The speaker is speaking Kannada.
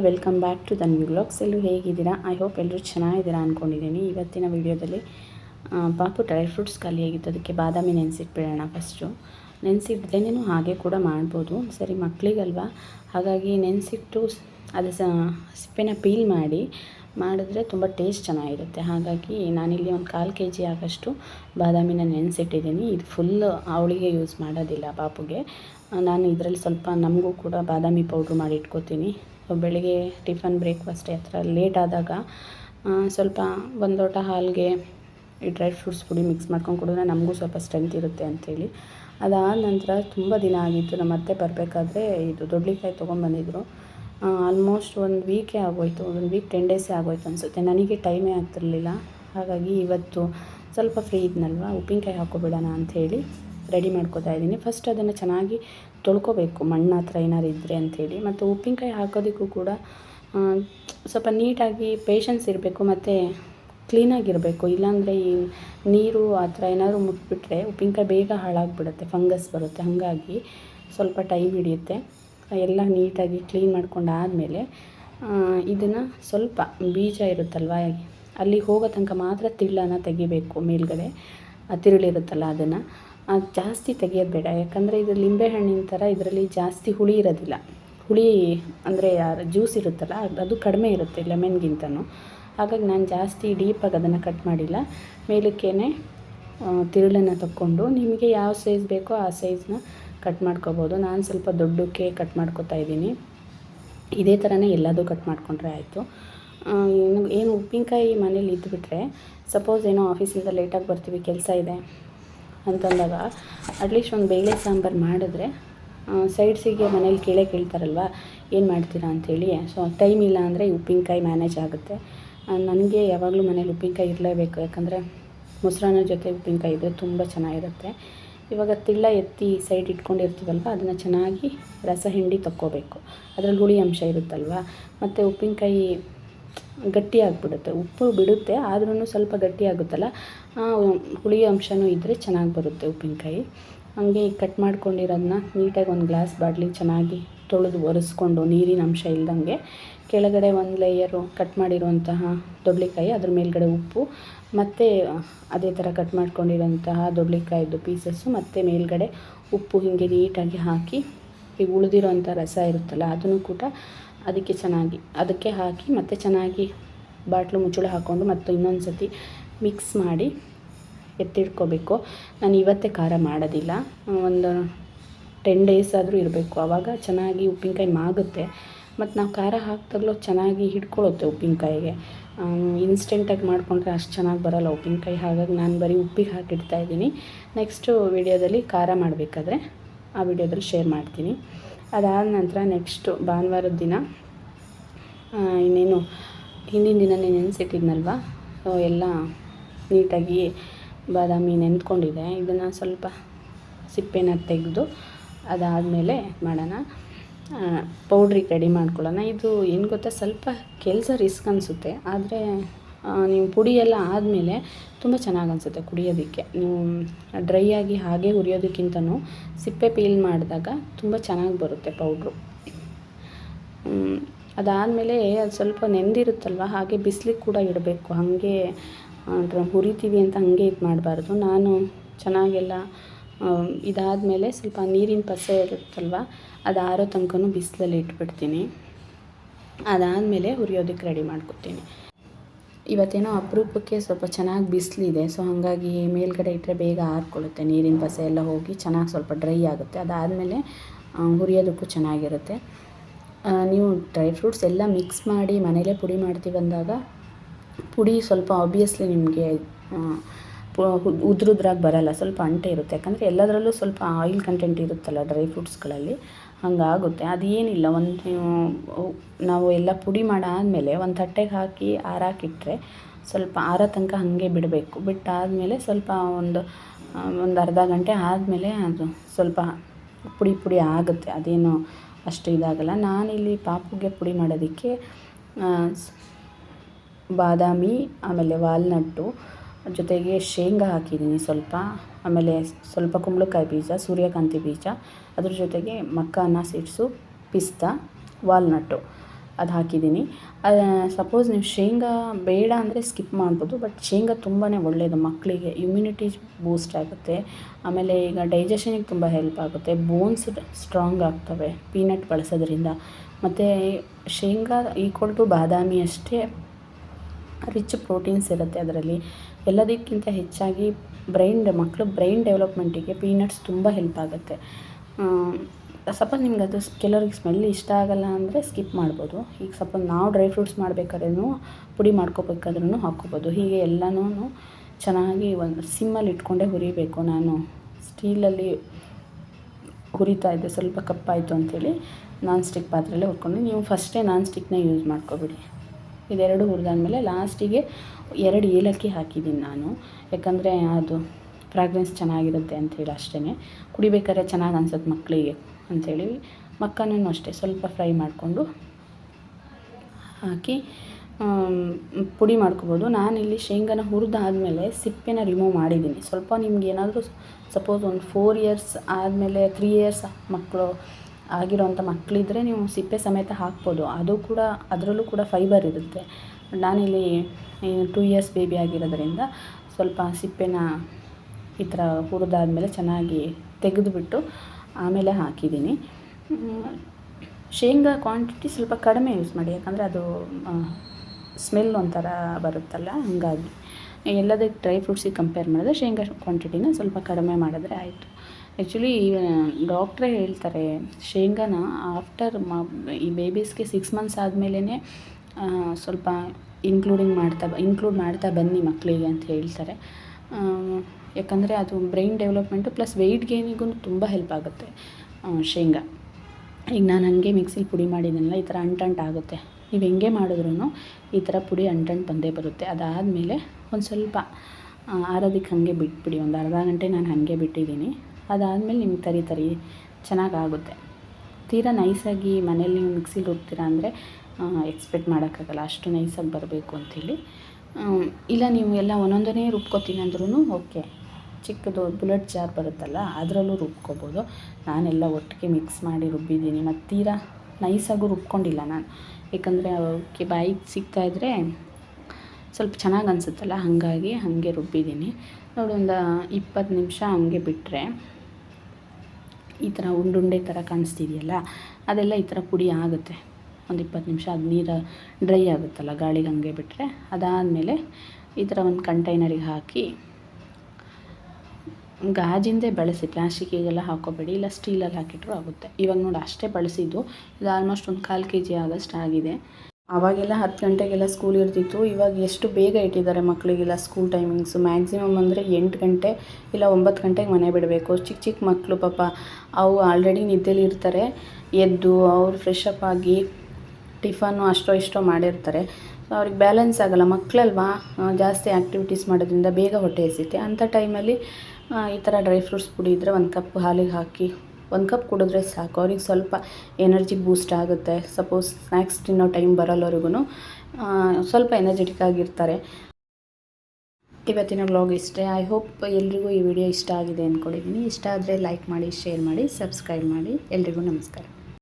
All welcome back to Dhan blogs ಎಲ್ಲೂ ಹೇಗಿದ್ದೀರಾ? ಐ ಹೋಪ್ ಎಲ್ಲರೂ ಚೆನ್ನಾಗಿದ್ದೀರಾ ಅಂದ್ಕೊಂಡಿದ್ದೀನಿ ಇವತ್ತಿನ ವಿಡಿಯೋದಲ್ಲಿ ಪಾಪು ಡ್ರೈ ಫ್ರೂಟ್ಸ್ ಖಾಲಿಯಾಗಿತ್ತು ಅದಕ್ಕೆ ಬಾದಾಮಿ ನೆನೆಸಿಟ್ಬಿಡೋಣ ಫಸ್ಟು. ನೆನೆಸಿಡ್ದೇನೇನು ಹಾಗೆ ಕೂಡ ಮಾಡ್ಬೋದು. ಸರಿ ಮಕ್ಕಳಿಗಲ್ವಾ ಹಾಗಾಗಿ ನೆನೆಸಿಟ್ಟು ಅದು ಸಹ ಸಿಪ್ಪೆನ ಪೀಲ್ ಮಾಡಿ, ಮಾಡಿದ್ರೆ ತುಂಬ ಟೇಸ್ಟ್ ಚೆನ್ನಾಗಿರುತ್ತೆ. ಹಾಗಾಗಿ ನಾನಿಲ್ಲಿ ಒಂದು ಕಾಲು ಕೆ ಜಿ ಆಗೋಷ್ಟು ಬಾದಾಮಿನ ನೆನೆಸಿಟ್ಟಿದ್ದೀನಿ. ಇದು ಫುಲ್ ಅವಳಿಗೆ ಯೂಸ್ ಮಾಡೋದಿಲ್ಲ ಪಾಪುಗೆ. ನಾನು ಇದರಲ್ಲಿ ಸ್ವಲ್ಪ ನಮಗೂ ಕೂಡ ಬಾದಾಮಿ ಪೌಡ್ರ್ ಮಾಡಿ ಇಟ್ಕೋತೀನಿ. ಬೆಳಿಗ್ಗೆ ಟಿಫನ್ ಬ್ರೇಕ್ಫಾಸ್ಟ್ ಆ ಥರ ಲೇಟ್ ಆದಾಗ ಸ್ವಲ್ಪ ಒಂದು ಲೋಟ ಹಾಲಿಗೆ ಈ ಡ್ರೈ ಫ್ರೂಟ್ಸ್ ಪುಡಿ ಮಿಕ್ಸ್ ಮಾಡ್ಕೊಂಡು ಕುಡಿದ್ರೆ ನಮಗೂ ಸ್ವಲ್ಪ ಸ್ಟ್ರೆಂತ್ ಇರುತ್ತೆ ಅಂಥೇಳಿ. ಅದಾದ ನಂತರ ತುಂಬ ದಿನ ಆಗಿತ್ತು, ನಮ್ಮ ಅತ್ತೆ ಬರಬೇಕಾದ್ರೆ ಇದು ದೊಡ್ಡಲಿಕಾಯಿ ತೊಗೊಂಬಂದಿದ್ರು ಆಲ್ಮೋಸ್ಟ್ ಒಂದು ವೀಕೇ ಆಗೋಯ್ತು, ಒಂದು ವೀಕ್ ಟೆನ್ ಡೇಸೇ ಆಗೋಯ್ತು ಅನಿಸುತ್ತೆ. ನನಗೆ ಟೈಮೇ ಆಗ್ತಿರಲಿಲ್ಲ. ಹಾಗಾಗಿ ಇವತ್ತು ಸ್ವಲ್ಪ ಫ್ರೀ ಇದ್ನಲ್ವ, ಉಪ್ಪಿನಕಾಯಿ ಹಾಕ್ಕೊಬಿಡೋಣ ಅಂಥೇಳಿ ರೆಡಿ ಮಾಡ್ಕೋತಾ ಇದ್ದೀನಿ. ಫಸ್ಟ್ ಅದನ್ನು ಚೆನ್ನಾಗಿ ತೊಳ್ಕೊಬೇಕು. ಮಣ್ಣು ಹತ್ರ ಏನಾರು ಇದ್ದರೆ ಅಂಥೇಳಿ ಮತ್ತು ಉಪ್ಪಿನಕಾಯಿ ಹಾಕೋದಕ್ಕೂ ಕೂಡ ಸ್ವಲ್ಪ ನೀಟಾಗಿ ಪೇಷನ್ಸ್ ಇರಬೇಕು. ಮತ್ತು ಕ್ಲೀನಾಗಿರಬೇಕು ಇಲ್ಲಾಂದರೆ ಈ ನೀರು ಆ ಥರ ಏನಾದರೂ ಮುಟ್ಬಿಟ್ರೆ ಉಪ್ಪಿನಕಾಯಿ ಬೇಗ ಹಾಳಾಗಿಬಿಡುತ್ತೆ. ಫಂಗಸ್ ಬರುತ್ತೆ. ಹಾಗಾಗಿ ಸ್ವಲ್ಪ ಟೈಮ್ ಹಿಡಿಯುತ್ತೆ. ಎಲ್ಲ ನೀಟಾಗಿ ಕ್ಲೀನ್ ಮಾಡ್ಕೊಂಡು ಆದಮೇಲೆ ಇದನ್ನು ಸ್ವಲ್ಪ ಬೀಜ ಇರುತ್ತಲ್ವ, ಅಲ್ಲಿ ಹೋಗೋ ತನಕ ಮಾತ್ರ ತಿಳ್ಳನ್ನು ತೆಗಿಬೇಕು ಮೇಲ್ಗಡೆ. ತಿರುಳಿರುತ್ತಲ್ಲ ಅದನ್ನು. ಅದು ಜಾಸ್ತಿ ತೆಗಿಯೋದು ಬೇಡ ಯಾಕಂದರೆ ಇದು ಲಿಂಬೆಹಣ್ಣಿನ ಥರ ಇದರಲ್ಲಿ ಜಾಸ್ತಿ ಹುಳಿ ಇರೋದಿಲ್ಲ. ಹುಳಿ ಅಂದರೆ ಜ್ಯೂಸ್ ಇರುತ್ತಲ್ಲ, ಅದು ಕಡಿಮೆ ಇರುತ್ತೆ ಲೆಮನ್ಗಿಂತನೂ ಹಾಗಾಗಿ ನಾನು ಜಾಸ್ತಿ ಡೀಪಾಗಿ ಅದನ್ನು ಕಟ್ ಮಾಡಿಲ್ಲ. ಮೇಲಕ್ಕೇ ತಿರುಳನ್ನು ತಕ್ಕೊಂಡು ನಿಮಗೆ ಯಾವ ಸೈಜ್ ಬೇಕೋ ಆ ಸೈಜ್ನ ಕಟ್ ಮಾಡ್ಕೋಬೋದು. ನಾನು ಸ್ವಲ್ಪ ದೊಡ್ಡಕ್ಕೆ ಕಟ್ ಮಾಡ್ಕೊತಾ ಇದ್ದೀನಿ. ಇದೇ ಥರನೇ ಎಲ್ಲದೂ ಕಟ್ ಮಾಡಿಕೊಂಡ್ರೆ ಆಯಿತು. ಏನು ಏನು ಉಪ್ಪಿನಕಾಯಿ ಮನೇಲಿ ಇದ್ದುಬಿಟ್ರೆ ಸಪೋಸ್ ಏನೋ ಆಫೀಸಿಂದ ಲೇಟಾಗಿ ಬರ್ತೀವಿ, ಕೆಲಸ ಇದೆ. ಅಂತಂದಾಗ ಅಟ್ಲೀಸ್ಟ್ ಒಂದು ಬೇಳೆ ಸಾಂಬಾರು ಮಾಡಿದ್ರೆ ಸೈಡ್ಸಿಗೆ ಮನೇಲಿ ಕೇಳೇ ಕೇಳ್ತಾರಲ್ವ, ಏನು ಮಾಡ್ತೀರಾ ಅಂಥೇಳಿ ಸೊ ಟೈಮ್ ಇಲ್ಲ ಅಂದರೆ ಉಪ್ಪಿನಕಾಯಿ ಮ್ಯಾನೇಜ್ ಆಗುತ್ತೆ. ನನಗೆ ಯಾವಾಗಲೂ ಮನೇಲಿ ಉಪ್ಪಿನಕಾಯಿ ಇರಲೇಬೇಕು, ಯಾಕಂದರೆ ಮೊಸರನ್ನ ಜೊತೆ ಉಪ್ಪಿನಕಾಯಿ ಇದ್ದರೆ ತುಂಬ ಚೆನ್ನಾಗಿರುತ್ತೆ. ಇವಾಗ ತಿಳ್ಳ ಎತ್ತಿ ಸೈಡ್ ಇಟ್ಕೊಂಡಿರ್ತೀವಲ್ವ, ಅದನ್ನು ಚೆನ್ನಾಗಿ ರಸ ಹಿಂಡಿ ತಕ್ಕೋಬೇಕು. ಅದರಲ್ಲಿ ಹುಳಿ ಅಂಶ ಇರುತ್ತಲ್ವ, ಮತ್ತು ಉಪ್ಪಿನಕಾಯಿ ಗಟ್ಟಿ ಆಗಿಬಿಡುತ್ತೆ ಉಪ್ಪು ಬಿಡುತ್ತೆ ಆದ್ರೂ ಸ್ವಲ್ಪ ಗಟ್ಟಿ ಆಗುತ್ತಲ್ಲ ಹುಳಿ ಅಂಶನೂ ಇದ್ದರೆ ಚೆನ್ನಾಗಿ ಬರುತ್ತೆ ಉಪ್ಪಿನಕಾಯಿ. ಹಾಗೆ ಕಟ್ ಮಾಡ್ಕೊಂಡಿರೋದನ್ನ ನೀಟಾಗಿ ಒಂದು ಗ್ಲಾಸ್ ಬಾಟ್ಲಿ ಚೆನ್ನಾಗಿ ತೊಳೆದು ಒರೆಸ್ಕೊಂಡು ನೀರಿನ ಅಂಶ ಇಲ್ದಂಗೆ, ಕೆಳಗಡೆ ಒಂದು ಲೇಯರು ಕಟ್ ಮಾಡಿರುವಂತಹ ದೊಡ್ಲಿಕಾಯಿ, ಅದ್ರ ಮೇಲ್ಗಡೆ ಉಪ್ಪು, ಮತ್ತು ಅದೇ ಥರ ಕಟ್ ಮಾಡ್ಕೊಂಡಿರೋಂತಹ ದೊಡ್ಲಿಕಾಯಿದ್ದು ಪೀಸಸ್ಸು ಮತ್ತು ಮೇಲ್ಗಡೆ ಉಪ್ಪು ಹೀಗೆ ನೀಟಾಗಿ ಹಾಕಿ ಈಗ ಉಳಿದಿರೋಂಥ ರಸ ಇರುತ್ತಲ್ಲ, ಅದನ್ನು ಕೂಡ ಅದಕ್ಕೆ ಚೆನ್ನಾಗಿ, ಅದಕ್ಕೆ ಹಾಕಿ ಮತ್ತೆ ಚೆನ್ನಾಗಿ ಬಾಟ್ಲು ಮುಚ್ಚಳ ಹಾಕ್ಕೊಂಡು ಮತ್ತು ಇನ್ನೊಂದು ಸತಿ ಮಿಕ್ಸ್ ಮಾಡಿ ಎತ್ತಿಡ್ಕೋಬೇಕು ನಾನು ಇವತ್ತೇ ಖಾರ ಮಾಡೋದಿಲ್ಲ. ಒಂದು ಟೆನ್ ಡೇಸ್ ಆದರೂ ಇರಬೇಕು. ಆವಾಗ ಚೆನ್ನಾಗಿ ಉಪ್ಪಿನಕಾಯಿ ಮಾಗುತ್ತೆ. ಮತ್ತು ನಾವು ಖಾರ ಹಾಕ್ದಾಗಲೂ ಚೆನ್ನಾಗಿ ಹಿಡ್ಕೊಳುತ್ತೆ ಉಪ್ಪಿನಕಾಯಿಗೆ. ಇನ್ಸ್ಟೆಂಟಾಗಿ ಮಾಡಿಕೊಂಡ್ರೆ ಅಷ್ಟು ಚೆನ್ನಾಗಿ ಬರೋಲ್ಲ ಉಪ್ಪಿನಕಾಯಿ. ಹಾಗಾಗಿ ನಾನು ಬರೀ ಉಪ್ಪಿಗೆ ಹಾಕಿಡ್ತಾ ಇದ್ದೀನಿ. ನೆಕ್ಸ್ಟು ವಿಡಿಯೋದಲ್ಲಿ ಖಾರ ಮಾಡಬೇಕಾದ್ರೆ ಆ ವಿಡಿಯೋದಲ್ಲಿ ಶೇರ್ ಮಾಡ್ತೀನಿ. ಅದಾದ ನಂತರ ನೆಕ್ಸ್ಟು ಭಾನುವಾರದ ದಿನ ಇನ್ನೇನು, ಹಿಂದಿನ ದಿನನೇ ನೆನೆಸಿಟ್ಟಿದ್ನಲ್ವ? ಸೊ ಎಲ್ಲ ನೀಟಾಗಿ ಬಾದಾಮಿ ನೆಂದ್ಕೊಂಡಿದೆ ಇದನ್ನು ಸ್ವಲ್ಪ ಸಿಪ್ಪೆನ ತೆಗೆದು ಅದಾದಮೇಲೆ ಮಾಡೋಣ. ಪೌಡ್ರಿಗೆ ರೆಡಿ ಮಾಡ್ಕೊಳ್ಳೋಣ. ಇದು ಏನು ಗೊತ್ತಾ, ಸ್ವಲ್ಪ ಕೆಲಸ ರಿಸ್ಕ್ ಅನಿಸುತ್ತೆ. ಆದರೆ ನೀವು ಪುಡಿ ಎಲ್ಲ ಆದಮೇಲೆ ತುಂಬ ಚೆನ್ನಾಗಿ ಅನಿಸುತ್ತೆ ಕುಡಿಯೋದಕ್ಕೆ. ನೀವು ಡ್ರೈ ಆಗಿ ಹಾಗೆ ಹುರಿಯೋದಕ್ಕಿಂತನೂ ಸಿಪ್ಪೆ ಪೀಲ್ ಮಾಡಿದಾಗ ತುಂಬ ಚೆನ್ನಾಗಿ ಬರುತ್ತೆ ಪೌಡ್ರು. ಅದಾದಮೇಲೆ ಅದು ಸ್ವಲ್ಪ ನೆಂದಿರುತ್ತಲ್ವ, ಹಾಗೆ ಬಿಸಿಲಿಗೆ ಕೂಡ ಇಡಬೇಕು. ಹಾಗೆ ಹುರಿತೀವಿ ಅಂತ ಹಾಗೆ ಇದು ಮಾಡಬಾರ್ದು. ನಾನು ಚೆನ್ನಾಗೆಲ್ಲ ಇದಾದಮೇಲೆ ಸ್ವಲ್ಪ ನೀರಿನ ಪಸೆ ಇರುತ್ತಲ್ವ, ಅದು ಆರೋ ತನಕನೂ ಬಿಸಿಲಲ್ಲಿ ಇಟ್ಬಿಡ್ತೀನಿ. ಅದಾದಮೇಲೆ ಹುರಿಯೋದಕ್ಕೆ ರೆಡಿ ಮಾಡ್ಕೊತೀನಿ ಇವತ್ತೇನೋ ಅಪರೂಪಕ್ಕೆ ಸ್ವಲ್ಪ ಚೆನ್ನಾಗಿ ಬಿಸಿಲಿದೆ ಸೊ ಹಾಗಾಗಿ ಮೇಲ್ಗಡೆ ಇಟ್ಟರೆ ಬೇಗ ಆರ್ಕೊಳ್ಳುತ್ತೆ, ನೀರಿನ ಪಸೆ ಎಲ್ಲ ಹೋಗಿ ಚೆನ್ನಾಗಿ ಸ್ವಲ್ಪ ಡ್ರೈ ಆಗುತ್ತೆ. ಅದಾದಮೇಲೆ ಹುರಿಯೋದಕ್ಕೂ ಚೆನ್ನಾಗಿರುತ್ತೆ. ನೀವು ಡ್ರೈ ಫ್ರೂಟ್ಸ್ ಎಲ್ಲ ಮಿಕ್ಸ್ ಮಾಡಿ ಮನೇಲೇ ಪುಡಿ ಮಾಡ್ತೀವಿ ಅಂದಾಗ, ಪುಡಿ ಸ್ವಲ್ಪ ಆಬ್ವಿಯಸ್ಲಿ ನಿಮಗೆ ಉದ್ರುದ್ರಾಗಿ ಬರಲ್ಲ, ಸ್ವಲ್ಪ ಅಂಟೆ ಇರುತ್ತೆ. ಯಾಕಂದರೆ ಎಲ್ಲದರಲ್ಲೂ ಸ್ವಲ್ಪ ಆಯಿಲ್ ಕಂಟೆಂಟ್ ಇರುತ್ತಲ್ಲ ಡ್ರೈ ಫ್ರೂಟ್ಸ್ಗಳಲ್ಲಿ. ಹಾಗಾಗುತ್ತೆ. ಅದೇನಿಲ್ಲ, ಒಂದು ನಾವು ಎಲ್ಲ ಪುಡಿ ಮಾಡಾದಮೇಲೆ ಒಂದು ತಟ್ಟೆಗೆ ಹಾಕಿ ಆರಾಕಿಟ್ಟರೆ ಸ್ವಲ್ಪ ಆರೋ ತನಕ ಹಾಗೆ ಬಿಡಬೇಕು. ಬಿಟ್ಟಾದಮೇಲೆ ಸ್ವಲ್ಪ ಒಂದು ಒಂದು ಅರ್ಧ ಗಂಟೆ ಆದಮೇಲೆ ಅದು ಸ್ವಲ್ಪ ಪುಡಿ ಪುಡಿ ಆಗುತ್ತೆ. ಅದೇನು ಅಷ್ಟು ಇದಾಗಲ್ಲ. ನಾನಿಲ್ಲಿ ಪಾಪುಗೆ ಪುಡಿ ಮಾಡೋದಕ್ಕೆ ಬಾದಾಮಿ, ಆಮೇಲೆ ವಾಲ್ನಟ್ಟು, ಜೊತೆಗೆ ಶೇಂಗಾ ಹಾಕಿದ್ದೀನಿ ಸ್ವಲ್ಪ. ಆಮೇಲೆ ಸ್ವಲ್ಪ ಕುಂಬಳಕಾಯಿ ಬೀಜ, ಸೂರ್ಯಕಾಂತಿ ಬೀಜ ಅದ್ರ ಜೊತೆಗೆ ಮಕ್ಕಾನ ಸೀಡ್ಸು ಪಿಸ್ತಾ, ವಾಲ್ನಟ್ಟು ಅದು ಹಾಕಿದ್ದೀನಿ. ಸಪೋಸ್ ನೀವು ಶೇಂಗಾ ಬೇಡ ಅಂದರೆ ಸ್ಕಿಪ್ ಮಾಡ್ಬೋದು ಬಟ್ ಶೇಂಗಾ ತುಂಬಾ ಒಳ್ಳೆಯದು ಮಕ್ಕಳಿಗೆ ಇಮ್ಯುನಿಟಿ ಬೂಸ್ಟ್ ಆಗುತ್ತೆ. ಆಮೇಲೆ ಈಗ ಡೈಜೆಷನಿಗೆ ತುಂಬ ಹೆಲ್ಪ್ ಆಗುತ್ತೆ. ಬೋನ್ಸ್ ಸ್ಟ್ರಾಂಗ್ ಆಗ್ತವೆ ಪೀನಟ್ ಬಳಸೋದ್ರಿಂದ. ಮತ್ತು ಶೇಂಗಾ ಈಕ್ವಲ್ ಟು ಬಾದಾಮಿ ಅಷ್ಟೇ ರಿಚ್ ಪ್ರೋಟೀನ್ಸ್ ಇರುತ್ತೆ ಅದರಲ್ಲಿ. ಎಲ್ಲದಕ್ಕಿಂತ ಹೆಚ್ಚಾಗಿ ಬ್ರೈನ್ ಮಕ್ಕಳು ಬ್ರೈನ್ ಡೆವಲಪ್ಮೆಂಟಿಗೆ ಪೀನಟ್ಸ್ ತುಂಬ ಹೆಲ್ಪ್ ಆಗುತ್ತೆ. ಸಪೋಸ್ ನಿಮ್ಗೆ ಅದು ಕೆಲವ್ರಿಗೆ ಸ್ಮೆಲ್ ಇಷ್ಟ ಆಗಲ್ಲ ಅಂದರೆ ಸ್ಕಿಪ್ ಮಾಡ್ಬೋದು. ಈಗ ಸಪೋಸ್ ನಾವು ಡ್ರೈ ಫ್ರೂಟ್ಸ್ ಮಾಡಬೇಕಾದ್ರೂ ಪುಡಿ ಮಾಡ್ಕೋಬೇಕಾದ್ರೂ ಹಾಕ್ಕೋಬೋದು. ಹೀಗೆ ಎಲ್ಲನೂ ಚೆನ್ನಾಗಿ ಒಂದು ಸಿಮ್ಮಲ್ಲಿ ಇಟ್ಕೊಂಡೇ ಹುರಿಬೇಕು ನಾನು. ಸ್ಟೀಲಲ್ಲಿ ಹುರಿತಾ ಇದ್ದೆ, ಸ್ವಲ್ಪ ಕಪ್ಪಾಯಿತು ಅಂಥೇಳಿ ನಾನ್ ಸ್ಟಿಕ್ ಪಾತ್ರೆಯಲ್ಲೇ ಹುರ್ಕೊಂಡು, ನೀವು ಫಸ್ಟೇ ನಾನ್ ಸ್ಟಿಕ್ನ ಯೂಸ್ ಮಾಡ್ಕೊಬಿಡಿ. ಇದೆರಡು ಹುರಿದಾದ್ಮೇಲೆ ಲಾಸ್ಟಿಗೆ ಎರಡು ಏಲಕ್ಕಿ ಹಾಕಿದ್ದೀನಿ ನಾನು. ಯಾಕಂದರೆ ಅದು ಫ್ರಾಗ್ರೆನ್ಸ್ ಚೆನ್ನಾಗಿರುತ್ತೆ ಅಂಥೇಳಿ ಅಷ್ಟೇ ಕುಡಿಬೇಕಾದ್ರೆ ಚೆನ್ನಾಗಿ ಅನ್ಸುತ್ತೆ ಮಕ್ಕಳಿಗೆ ಅಂಥೇಳಿ ಮಕ್ಕನೂ ಅಷ್ಟೇ ಸ್ವಲ್ಪ ಫ್ರೈ ಮಾಡಿಕೊಂಡು ಹಾಕಿ ಪುಡಿ ಮಾಡ್ಕೊಬೋದು. ನಾನಿಲ್ಲಿ ಶೇಂಗಾನ ಹುರಿದಾದ್ಮೇಲೆ ಸಿಪ್ಪೆನ ರಿಮೂವ್ ಮಾಡಿದ್ದೀನಿ. ಸ್ವಲ್ಪ ನಿಮ್ಗೆ ಏನಾದರೂ ಸಪೋಸ್ ಒಂದು ಫೋರ್ ಇಯರ್ಸ್ ಆದಮೇಲೆ ತ್ರೀ ಇಯರ್ಸ್ ಮಕ್ಕಳು ಆಗಿರೋಂಥ ಮಕ್ಕಳಿದ್ರೆ ನೀವು ಸಿಪ್ಪೆ ಸಮೇತ ಹಾಕ್ಬೋದು. ಅದು ಕೂಡ, ಅದರಲ್ಲೂ ಕೂಡ ಫೈಬರ್ ಇರುತ್ತೆ. ನಾನಿಲ್ಲಿ ಟೂ ಇಯರ್ಸ್ ಬೇಬಿ ಆಗಿರೋದ್ರಿಂದ ಸ್ವಲ್ಪ ಸಿಪ್ಪೆನ ಈ ಥರ ಹುರಿದಾದ್ಮೇಲೆ ಚೆನ್ನಾಗಿ ತೆಗೆದುಬಿಟ್ಟು ಆಮೇಲೆ ಹಾಕಿದ್ದೀನಿ. ಶೇಂಗಾ ಕ್ವಾಂಟಿಟಿ ಸ್ವಲ್ಪ ಕಡಿಮೆ ಯೂಸ್ ಮಾಡಿ, ಯಾಕಂದರೆ ಅದು ಸ್ಮೆಲ್ ಒಂಥರ ಬರುತ್ತಲ್ಲ, ಹಾಗಾಗಿ. ಎಲ್ಲದಕ್ಕೆ ಡ್ರೈ ಫ್ರೂಟ್ಸಿಗೆ ಕಂಪೇರ್ ಮಾಡಿದ್ರೆ ಶೇಂಗಾ ಕ್ವಾಂಟಿಟಿನ ಸ್ವಲ್ಪ ಕಡಿಮೆ ಮಾಡಿದ್ರೆ ಆಯಿತು. ಆ್ಯಕ್ಚುಲಿ ಡಾಕ್ಟ್ರೇ ಹೇಳ್ತಾರೆ, ಶೇಂಗಾನ ಆಫ್ಟರ್ ಮ, ಈ ಬೇಬೀಸ್ಗೆ ಸಿಕ್ಸ್ ಮಂತ್ಸ್ ಆದಮೇಲೇ ಸ್ವಲ್ಪ ಇನ್ಕ್ಲೂಡಿಂಗ್ ಮಾಡ್ತಾ ಇನ್ಕ್ಲೂಡ್ ಮಾಡ್ತಾ ಬನ್ನಿ ಮಕ್ಕಳಿಗೆ ಅಂತ ಹೇಳ್ತಾರೆ. ಯಾಕಂದರೆ ಅದು ಬ್ರೈನ್ ಡೆವಲಪ್ಮೆಂಟು ಪ್ಲಸ್ ವೆಯ್ಟ್ ಗೇನಿಗೂ ತುಂಬ ಹೆಲ್ಪ್ ಆಗುತ್ತೆ ಶೇಂಗಾ. ಈಗ ನಾನು ಹಾಗೆ ಮಿಕ್ಸಿಲಿ ಪುಡಿ ಮಾಡಿದ್ದೀನಲ್ಲ ಈ ಥರ ಅಂಟಂಟು ಆಗುತ್ತೆ. ನೀವು ಹೆಂಗೆ ಮಾಡಿದ್ರೂ ಈ ಥರ ಪುಡಿ ಅಂಟಂಟ್ ಬಂದೇ ಬರುತ್ತೆ. ಅದಾದಮೇಲೆ ಒಂದು ಸ್ವಲ್ಪ ಆರೋದಕ್ಕೆ ಹಾಗೆ ಬಿಟ್ಬಿಡಿ, ಒಂದು ಅರ್ಧ ಗಂಟೆ ನಾನು ಹಾಗೆ ಬಿಟ್ಟಿದ್ದೀನಿ ಅದಾದಮೇಲೆ ನಿಮ್ಗೆ ತರಿ ತರಿ ಚೆನ್ನಾಗಾಗುತ್ತೆ ತೀರಾ ನೈಸಾಗಿ ಮನೇಲಿ ನೀವು ಮಿಕ್ಸಿಲಿ ರುಬ್ತೀರಾ ಅಂದರೆ ಎಕ್ಸ್ಪೆಕ್ಟ್ ಮಾಡೋಕ್ಕಾಗಲ್ಲ, ಅಷ್ಟು ನೈಸಾಗಿ ಬರಬೇಕು ಅಂಥೇಳಿ ಇಲ್ಲ ನೀವು ಎಲ್ಲ ಒಂದೊಂದನೇ ರುಬ್ಕೊತೀನಿ ಅಂದ್ರೂ ಓಕೆ ಚಿಕ್ಕದು ಬುಲೆಟ್ ಜಾರ್ ಬರುತ್ತಲ್ಲ, ಅದರಲ್ಲೂ ರುಬ್ಕೊಬೋದು. ನಾನೆಲ್ಲ ಒಟ್ಟಿಗೆ ಮಿಕ್ಸ್ ಮಾಡಿ ರುಬ್ಬಿದ್ದೀನಿ. ಮತ್ತು ತೀರಾ ನೈಸಾಗೂ ರುಬ್ಕೊಂಡಿಲ್ಲ ನಾನು. ಏಕೆಂದರೆ ಅವಕ್ಕೆ ಬಾಯಿಗೆ ಸಿಗ್ತಾಯಿದ್ರೆ ಸ್ವಲ್ಪ ಚೆನ್ನಾಗಿ ಅನಿಸುತ್ತಲ್ಲ, ಹಾಗಾಗಿ ಹಾಗೆ ರುಬ್ಬಿದ್ದೀನಿ. ನೋಡಿ, ಒಂದು ಇಪ್ಪತ್ತು ನಿಮಿಷ ಹಾಗೆ ಬಿಟ್ಟರೆ ಈ ಥರ ಉಂಡುಂಡೆ ಥರ ಕಾಣಿಸ್ತಿದೆಯಲ್ಲ, ಅದೆಲ್ಲ ಈ ಥರ ಪುಡಿ ಆಗುತ್ತೆ. ಒಂದು ಇಪ್ಪತ್ತು ನಿಮಿಷ ಅದು ನೀರು ಡ್ರೈ ಆಗುತ್ತಲ್ಲ, ಗಾಳಿಗೆ ಹಂಗೆ ಬಿಟ್ಟರೆ ಅದಾದಮೇಲೆ ಈ ಥರ ಒಂದು ಕಂಟೈನರಿಗೆ ಹಾಕಿ ಗಾಜಿಂದೇ ಬಳಸಿ ಪ್ಲಾಸ್ಟಿಕ್ಕಿಗೆಲ್ಲ ಹಾಕೋಬೇಡಿ, ಇಲ್ಲ ಸ್ಟೀಲಲ್ಲಿ ಹಾಕಿಟ್ರೂ ಆಗುತ್ತೆ. ಇವಾಗ ನೋಡಿ, ಅಷ್ಟೇ ಬಳಸಿದ್ದು, ಇದು ಆಲ್ಮೋಸ್ಟ್ ಒಂದು ಕಾಲು ಕೆ ಜಿ ಆಗಷ್ಟು ಆಗಿದೆ. ಆವಾಗೆಲ್ಲ ಹತ್ತು ಗಂಟೆಗೆಲ್ಲ ಸ್ಕೂಲ್ ಇರ್ತಿತ್ತು. ಇವಾಗ ಎಷ್ಟು ಬೇಗ ಇಟ್ಟಿದ್ದಾರೆ ಮಕ್ಕಳಿಗೆಲ್ಲ ಸ್ಕೂಲ್ ಟೈಮಿಂಗ್ಸು ಮ್ಯಾಕ್ಸಿಮಮ್ ಅಂದರೆ ಎಂಟು ಗಂಟೆ ಇಲ್ಲ ಒಂಬತ್ತು ಗಂಟೆಗೆ ಮನೆ ಬಿಡಬೇಕು. ಚಿಕ್ಕ ಚಿಕ್ಕ ಮಕ್ಕಳು ಪಾಪ, ಅವು ಆಲ್ರೆಡಿ ನಿದ್ದೆಲಿ ಇರ್ತಾರೆ. ಎದ್ದು, ಅವ್ರು ಫ್ರೆಶ್ ಅಪ್ ಆಗಿ ಟಿಫನ್ನು ಅಷ್ಟೋ ಇಷ್ಟೋ ಮಾಡಿರ್ತಾರೆ. ಸೊ ಅವ್ರಿಗೆ ಬ್ಯಾಲೆನ್ಸ್ ಆಗೋಲ್ಲ. ಮಕ್ಕಳಲ್ವಾ ಜಾಸ್ತಿ ಆ್ಯಕ್ಟಿವಿಟೀಸ್ ಮಾಡೋದ್ರಿಂದ ಬೇಗ ಹೊಟ್ಟೆ ಎಸಿತೆ. ಅಂಥ ಟೈಮಲ್ಲಿ ಈ ಥರ ಡ್ರೈ ಫ್ರೂಟ್ಸ್ ಪುಡಿ ಇದ್ದರೆ ಒಂದು ಕಪ್ ಹಾಲಿಗೆ ಹಾಕಿ, ಒಂದು ಕಪ್ ಕುಡಿದ್ರೆ ಸಾಕು. ಅವ್ರಿಗೆ ಸ್ವಲ್ಪ ಎನರ್ಜಿ ಬೂಸ್ಟ್ ಆಗುತ್ತೆ. ಸಪೋಸ್ ಸ್ನ್ಯಾಕ್ಸ್ ತಿನ್ನೋ ಟೈಮ್ ಬರೋಲ್ಲವ್ರಿಗೂ ಸ್ವಲ್ಪ ಎನರ್ಜೆಟಿಕ್ ಆಗಿರ್ತಾರೆ. ಇವತ್ತಿನ ಬ್ಲಾಗ್ ಇಷ್ಟೇ. ಐ ಹೋಪ್ ಎಲ್ರಿಗೂ ಈ ವಿಡಿಯೋ ಇಷ್ಟ ಆಗಿದೆ ಅಂದ್ಕೊಂಡಿದ್ದೀನಿ ಇಷ್ಟ ಆದರೆ ಲೈಕ್ ಮಾಡಿ ಶೇರ್ ಮಾಡಿ ಸಬ್ಸ್ಕ್ರೈಬ್ ಮಾಡಿ. ಎಲ್ರಿಗೂ ನಮಸ್ಕಾರ.